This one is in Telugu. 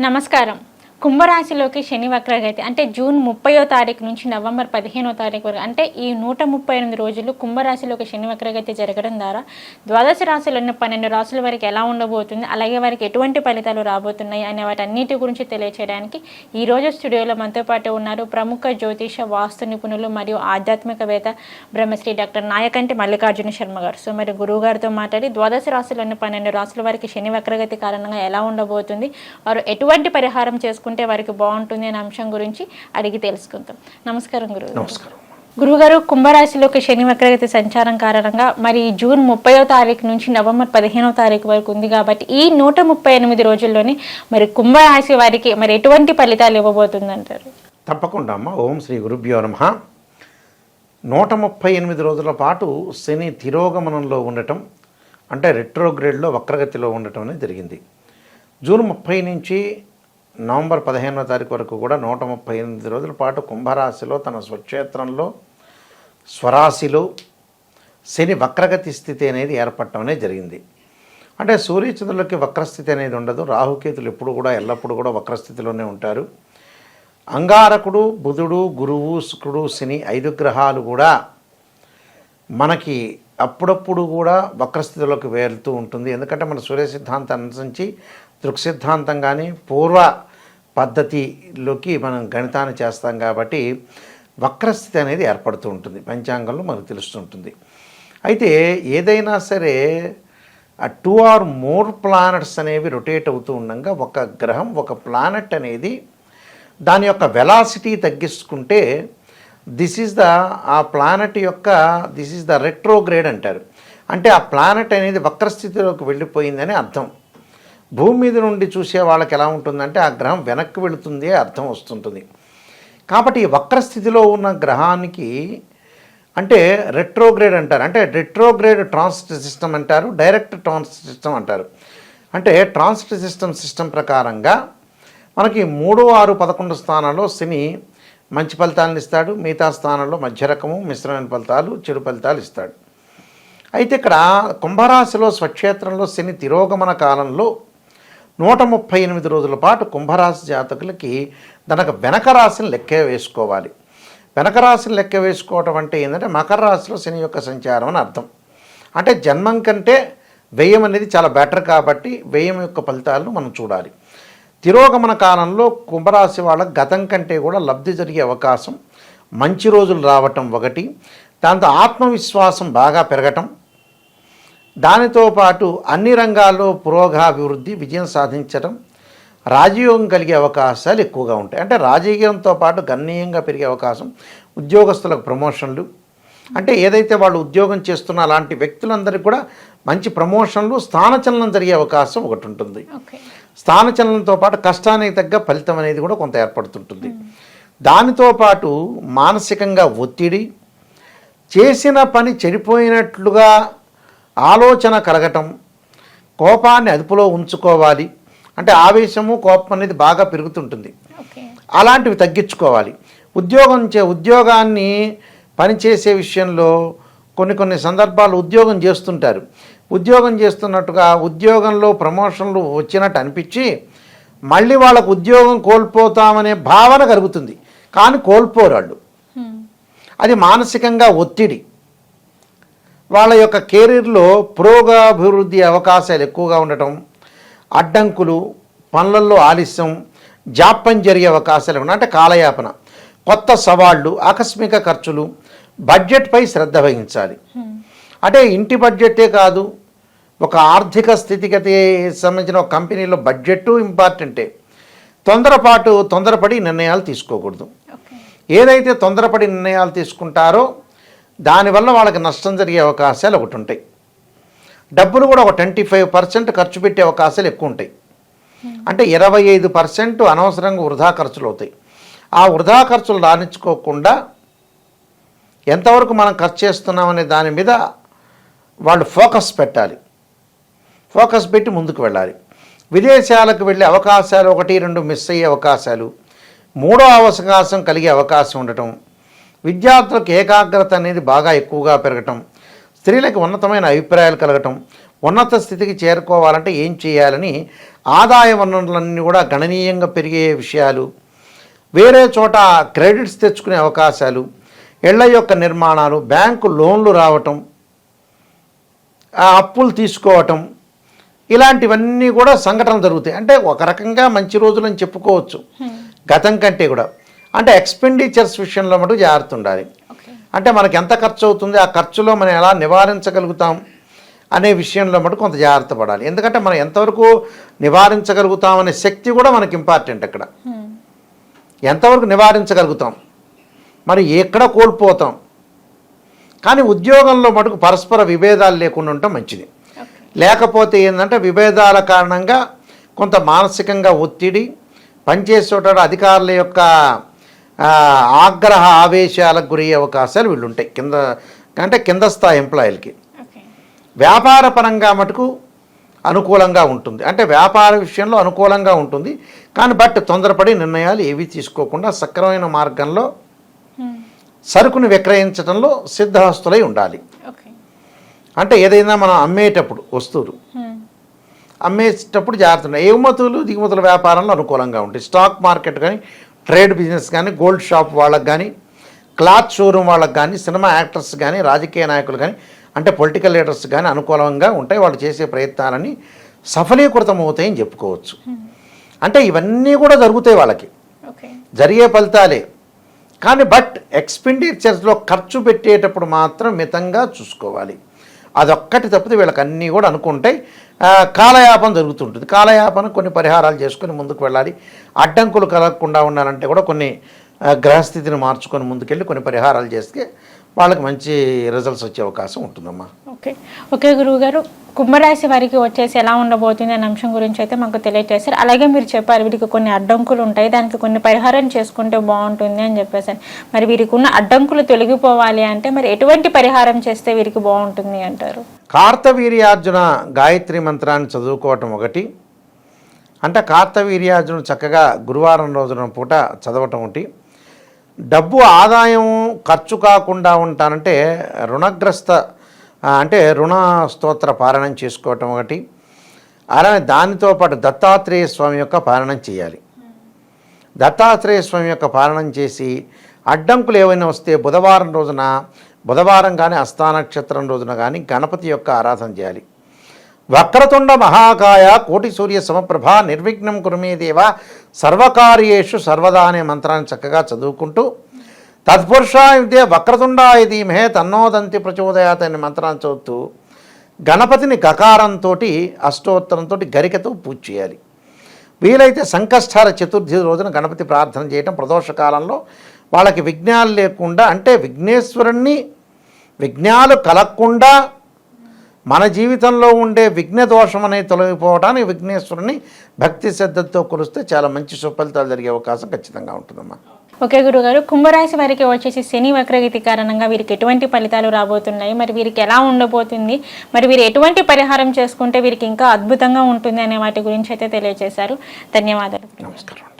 నమస్కారం. కుంభరాశిలోకి శని వక్రగతి అంటే జూన్ ముప్పయో తారీఖు నుంచి నవంబర్ పదిహేనో తారీఖు వరకు అంటే ఈ నూట ముప్పై ఎనిమిది రోజులు కుంభరాశిలోకి శని వక్రగతి జరగడం ద్వారా ద్వాదశ రాశులను పన్నెండు రాశుల వరకు ఎలా ఉండబోతుంది అలాగే వారికి ఎటువంటి ఫలితాలు రాబోతున్నాయి అనే వాటన్నిటి గురించి తెలియచేయడానికి ఈ రోజు స్టూడియోలో మనతో పాటు ఉన్నారు ప్రముఖ జ్యోతిష వాస్తు నిపుణులు మరియు ఆధ్యాత్మికవేత్త బ్రహ్మశ్రీ డాక్టర్ నాయకంటి మల్లికార్జున శర్మ గారు. సో మరి గురువు గారితో మాట్లాడి ద్వాదశ ఉన్న పన్నెండు రాశుల వారికి శని వక్రగతి కారణంగా ఎలా ఉండబోతుంది వారు ఎటువంటి పరిహారం చేసుకుని చేసుకుంటే వారికి బాగుంటుంది అనే అంశం గురించి అడిగి తెలుసుకుందాం. నమస్కారం గురువు నమస్కారం. గురుగారు కుంభరాశిలోకి శని వక్రగతి సంచారం కారణంగా మరి జూన్ ముప్పయో తారీఖు నుంచి నవంబర్ పదిహేనో తారీఖు వరకు ఉంది కాబట్టి ఈ నూట ముప్పై ఎనిమిది రోజుల్లోనే మరి కుంభరాశి వారికి మరి ఎటువంటి ఫలితాలు ఇవ్వబోతుంది అంటారు తప్పకుండా అమ్మ. ఓం శ్రీ గురుభ్యో నమ. నూట ముప్పై ఎనిమిది రోజుల పాటు శని తిరోగమనంలో ఉండటం అంటే రెట్రోగ్రేడ్లో వక్రగతిలో ఉండటం అనేది జరిగింది. జూన్ ముప్పై నుంచి నవంబర్ పదిహేనో తారీఖు వరకు కూడా నూట ముప్పై ఎనిమిది రోజుల పాటు కుంభరాశిలో తన స్వక్షేత్రంలో స్వరాశిలో శని వక్రగతి స్థితి అనేది ఏర్పడటం అనేది జరిగింది. అంటే సూర్యచంద్రులకి వక్రస్థితి అనేది ఉండదు. రాహుకేతులు ఎప్పుడు కూడా ఎల్లప్పుడూ కూడా వక్రస్థితిలోనే ఉంటారు. అంగారకుడు బుధుడు గురువు శుక్రుడు శని ఐదు గ్రహాలు కూడా మనకి అప్పుడప్పుడు కూడా వక్రస్థితిలోకి వెళ్తూ ఉంటుంది. ఎందుకంటే మన సూర్య సిద్ధాంతాన్ని అనుసరించి దృక్సిద్ధాంతం కానీ పూర్వ పద్ధతిలోకి మనం గణితాన్ని చేస్తాం కాబట్టి వక్రస్థితి అనేది ఏర్పడుతూ ఉంటుంది. పంచాంగంలో మనకు తెలుస్తుంటుంది అయితే ఏదైనా సరే ఆ టూ ఆర్ మోర్ ప్లానెట్స్ అనేవి రొటేట్ అవుతూ ఉండగా ఒక గ్రహం ఒక ప్లానెట్ అనేది దాని యొక్క వెలాసిటీ తగ్గించుకుంటే దిస్ ఈజ్ ద ఆ ప్లానెట్ యొక్క దిస్ ఈజ్ ద రెట్రోగ్రేడ్ అంటారు. అంటే ఆ ప్లానెట్ అనేది వక్రస్థితిలోకి వెళ్ళిపోయిందని అర్థం. భూమి మీద నుండి చూసే వాళ్ళకి ఎలా ఉంటుందంటే ఆ గ్రహం వెనక్కి వెళుతుంది అర్థం వస్తుంటుంది. కాబట్టి వక్ర వక్రస్థితిలో ఉన్న గ్రహానికి అంటే రెట్రోగ్రేడ్ అంటారు. అంటే రెట్రోగ్రేడ్ ట్రాన్సిట్ సిస్టమ్ అంటారు డైరెక్ట్ ట్రాన్సిట్ సిస్టమ్ అంటారు. అంటే ట్రాన్సిట్ సిస్టమ్ సిస్టమ్ ప్రకారంగా మనకి మూడు ఆరు పదకొండు స్థానాల్లో శని మంచి ఫలితాలను ఇస్తాడు మిగతా స్థానంలో మధ్య రకము మిశ్రమైన ఫలితాలు చెడు ఫలితాలు ఇస్తాడు. అయితే ఇక్కడ కుంభరాశిలో స్వక్షేత్రంలో శని తిరోగమన కాలంలో నూట ముప్పై ఎనిమిది రోజుల పాటు కుంభరాశి జాతకులకి తనకు వెనక రాశిని లెక్క వేసుకోవాలి. వెనక రాశిని లెక్క వేసుకోవటం అంటే ఏంటంటే మకర రాశిలో శని యొక్క సంచారం అని అర్థం. అంటే జన్మం కంటే వ్యయం అనేది చాలా బెటర్ కాబట్టి వ్యయం యొక్క ఫలితాలను మనం చూడాలి. తిరోగమన కాలంలో కుంభరాశి వాళ్ళకి గతం కంటే కూడా లబ్ధి జరిగే అవకాశం మంచి రోజులు రావటం ఒకటి. దాంతో ఆత్మవిశ్వాసం బాగా పెరగటం దానితో పాటు అన్ని రంగాల్లో పురోగాభివృద్ధి విజయం సాధించడం రాజయోగం కలిగే అవకాశాలు ఎక్కువగా ఉంటాయి. అంటే రాజకీయంతో పాటు గణనీయంగా పెరిగే అవకాశం ఉద్యోగస్తులకు ప్రమోషన్లు. అంటే ఏదైతే వాళ్ళు ఉద్యోగం చేస్తున్న అలాంటి వ్యక్తులందరికీ కూడా మంచి ప్రమోషన్లు స్థానచలనం జరిగే అవకాశం ఒకటి ఉంటుంది. స్థానచలనంతో పాటు కష్టానికి తగ్గ ఫలితం అనేది కూడా కొంత ఏర్పడుతుంటుంది. దానితో పాటు మానసికంగా ఒత్తిడి చేసిన పని చెడిపోయినట్లుగా ఆలోచన కలగటం కోపాన్ని అదుపులో ఉంచుకోవాలి. అంటే ఆవేశము కోపం అనేది బాగా పెరుగుతుంటుంది. అలాంటివి తగ్గించుకోవాలి. ఉద్యోగం చే ఉద్యోగాన్ని పనిచేసే విషయంలో కొన్ని కొన్ని సందర్భాలు ఉద్యోగం చేస్తుంటారు. ఉద్యోగం చేస్తున్నట్టుగా ఉద్యోగంలో ప్రమోషన్లు వచ్చినట్టు అనిపించి మళ్ళీ వాళ్ళకు ఉద్యోగం కోల్పోతామనే భావన కలుగుతుంది. కానీ కోల్పోరు వాళ్ళు హ్మ్. అది మానసికంగా ఒత్తిడి. వాళ్ళ యొక్క కెరీర్లో పురోగాభివృద్ధి అవకాశాలు ఎక్కువగా ఉండటం అడ్డంకులు పనులలో ఆలస్యం జాప్యం జరిగే అవకాశాలు ఉన్నాయి. అంటే కాలయాపన కొత్త సవాళ్ళు ఆకస్మిక ఖర్చులు బడ్జెట్పై శ్రద్ధ వహించాలి. అంటే ఇంటి బడ్జెటే కాదు ఒక ఆర్థిక స్థితిగతి సంబంధించిన ఒక కంపెనీలో బడ్జెట్ ఇంపార్టెంటే. తొందరపాటు తొందరపడి నిర్ణయాలు తీసుకోకూడదు. ఏదైతే తొందరపడి నిర్ణయాలు తీసుకుంటారో దానివల్ల వాళ్ళకి నష్టం జరిగే అవకాశాలు ఒకటి ఉంటాయి. డబ్బులు కూడా ఒక ట్వంటీ ఫైవ్ పర్సెంట్ ఖర్చు పెట్టే అవకాశాలు ఎక్కువ ఉంటాయి. అంటే ఇరవై ఐదు పర్సెంట్ అనవసరంగా వృధా ఖర్చులు అవుతాయి. ఆ వృధా ఖర్చులు రాణించుకోకుండా ఎంతవరకు మనం ఖర్చు చేస్తున్నామనే దాని మీద వాళ్ళు ఫోకస్ పెట్టాలి. ఫోకస్ పెట్టి ముందుకు వెళ్ళాలి. విదేశాలకు వెళ్ళే అవకాశాలు ఒకటి రెండు మిస్ అయ్యే అవకాశాలు మూడో అవకాశం కలిగే అవకాశం ఉండటం విద్యార్థులకు ఏకాగ్రత అనేది బాగా ఎక్కువగా పెరగటం స్త్రీలకు ఉన్నతమైన అభిప్రాయాలు కలగటం ఉన్నత స్థితికి చేరుకోవాలంటే ఏం చేయాలని ఆదాయ వనరులన్నీ కూడా గణనీయంగా పెరిగే విషయాలు వేరే చోట క్రెడిట్స్ తెచ్చుకునే అవకాశాలు ఇళ్ళ యొక్క నిర్మాణాలు బ్యాంకు లోన్లు రావటం అప్పులు తీసుకోవటం ఇలాంటివన్నీ కూడా సంఘటనలు జరుగుతాయి. అంటే ఒక రకంగా మంచి రోజులు అని చెప్పుకోవచ్చు. గతం కంటే కూడా అంటే ఎక్స్పెండిచర్స్ విషయంలో మటుకు జాగ్రత్త ఉండాలి. అంటే మనకి ఎంత ఖర్చు అవుతుంది ఆ ఖర్చులో మనం ఎలా నివారించగలుగుతాం అనే విషయంలో మటుకు కొంత జాగ్రత్త పడాలి. ఎందుకంటే మనం ఎంతవరకు నివారించగలుగుతాం అనే శక్తి కూడా మనకి ఇంపార్టెంట్ అక్కడ. ఎంతవరకు నివారించగలుగుతాం? మరి ఎక్కడ కోల్పోతాం? కానీ ఉద్యోగంలో మటుకు పరస్పర విభేదాలు లేకుండా ఉండటం మంచిది. లేకపోతే ఏంటంటే విభేదాల కారణంగా కొంత మానసికంగా ఒత్తిడి పనిచేసేట అధికారుల యొక్క ఆగ్రహ ఆవేశాలకు గురయ్యే అవకాశాలు వీళ్ళు ఉంటాయి కింద అంటే కింద స్థాయి ఎంప్లాయీలకి. వ్యాపార పరంగా మటుకు అనుకూలంగా ఉంటుంది. అంటే వ్యాపార విషయంలో అనుకూలంగా ఉంటుంది. కానీ బట్ తొందరపడి నిర్ణయాలు ఏవి తీసుకోకుండా సక్రమైన మార్గంలో సరుకుని విక్రయించడంలో సిద్ధహస్తులై ఉండాలి. అంటే ఏదైనా మనం అమ్మేటప్పుడు వస్తువులు. అమ్మేటప్పుడు జాగ్రత్త. ఎగుమతులు దిగుమతుల వ్యాపారంలో అనుకూలంగా ఉంటాయి. స్టాక్ మార్కెట్ కానీ ట్రేడ్ బిజినెస్ కానీ గోల్డ్ షాప్ వాళ్ళకి కానీ క్లాత్ షోరూమ్ వాళ్ళకి కానీ సినిమా యాక్టర్స్ కానీ రాజకీయ నాయకులు కానీ అంటే పొలిటికల్ లీడర్స్ కానీ అనుకూలంగా ఉంటాయి. వాళ్ళు చేసే ప్రయత్నాలని సఫలీకృతం అవుతాయని చెప్పుకోవచ్చు. అంటే ఇవన్నీ కూడా జరుగుతాయి వాళ్ళకి. జరిగే ఫలితాలే. కానీ బట్ ఎక్స్పెండిచర్స్లో ఖర్చు పెట్టేటప్పుడు మాత్రం మితంగా చూసుకోవాలి. అదొక్కటి తప్పితే వీళ్ళకి అన్నీ కూడా అనుకుంటాయి. కాలయాపన జరుగుతుంటుంది. కాలయాపన కొన్ని పరిహారాలు చేసుకొని ముందుకు వెళ్ళాలి. అడ్డంకులు కలగకుండా ఉండాలంటే కూడా కొన్ని గ్రహస్థితిని మార్చుకొని ముందుకెళ్ళి కొన్ని పరిహారాలు చేస్తే వాళ్ళకి మంచి రిజల్ట్స్ వచ్చే అవకాశం ఉంటుందమ్మా. ఓకే. ఓకే గురువు గారు కుంభరాశి వారికి వచ్చేసి ఎలా ఉండబోతుంది అనే అంశం గురించి అయితే మాకు తెలియజేశారు అలాగే మీరు చెప్పారు వీరికి కొన్ని అడ్డంకులు ఉంటాయి దానికి కొన్ని పరిహారం చేసుకుంటే బాగుంటుంది అని చెప్పేసారు మరి వీరికి ఉన్న అడ్డంకులు తొలగిపోవాలి అంటే మరి ఎటువంటి పరిహారం చేస్తే వీరికి బాగుంటుంది అంటారు? కార్తవీర్యార్జున గాయత్రి మంత్రాన్ని చదువుకోవటం ఒకటి. అంటే కార్తవీర్యార్జునుడు చక్కగా గురువారం రోజున పూట చదవటం ఒకటి. డబ్బు ఆదాయం ఖర్చు కాకుండా ఉంటానంటే రుణగ్రస్త అంటే రుణ స్తోత్ర పారాయణం చేసుకోవటం ఒకటి. అలానే దానితో పాటు దత్తాత్రేయ స్వామి యొక్క పారాయణం చేయాలి. దత్తాత్రేయ స్వామి యొక్క పాలనం చేసి అడ్డంకులు ఏవైనా వస్తే బుధవారం రోజున బుధవారం కానీ అస్థానక్షత్రం రోజున కానీ గణపతి యొక్క ఆరాధన చేయాలి. వక్రతుండ మహాకాయ కోటి సూర్య సమప్రభ నిర్విఘ్నం కురుమేదేవ సర్వకార్యేషు సర్వదా అనే మంత్రాన్ని చక్కగా చదువుకుంటూ తత్పురుషాయ విద్య వక్రతుండాయ ధీమహే తన్నోదంతి ప్రచోదయాత్ అనే మంత్రాన్ని చదువుతూ గణపతిని గకారంతో అష్టోత్తరంతో గరికతో పూజ చేయాలి. వీలైతే సంకష్టాల చతుర్థి రోజున గణపతి ప్రార్థన చేయటం ప్రదోషకాలంలో వాళ్ళకి విఘ్నాలు లేకుండా అంటే విఘ్నేశ్వరుణ్ణి విఘ్నాలు కలగకుండా మన జీవితంలో ఉండే విఘ్న దోషం అనేది తొలగిపోవడానికి విఘ్నేశ్వరుని భక్తి శ్రద్ధతో కొలిస్తే చాలా మంచి సుఫలితాలు జరిగే అవకాశం ఖచ్చితంగా ఉంటుందమ్మా. ఓకే గురుగారు కుంభరాశి వారికి వచ్చేసి శని వక్రగతి కారణంగా వీరికి ఎటువంటి ఫలితాలు రాబోతున్నాయి? మరి వీరికి ఎలా ఉండబోతుంది? మరి వీరు ఎటువంటి పరిహారం చేసుకుంటే వీరికి ఇంకా అద్భుతంగా ఉంటుంది అనే వాటి గురించి అయితే తెలియజేశారు ధన్యవాదాలు. నమస్కారం.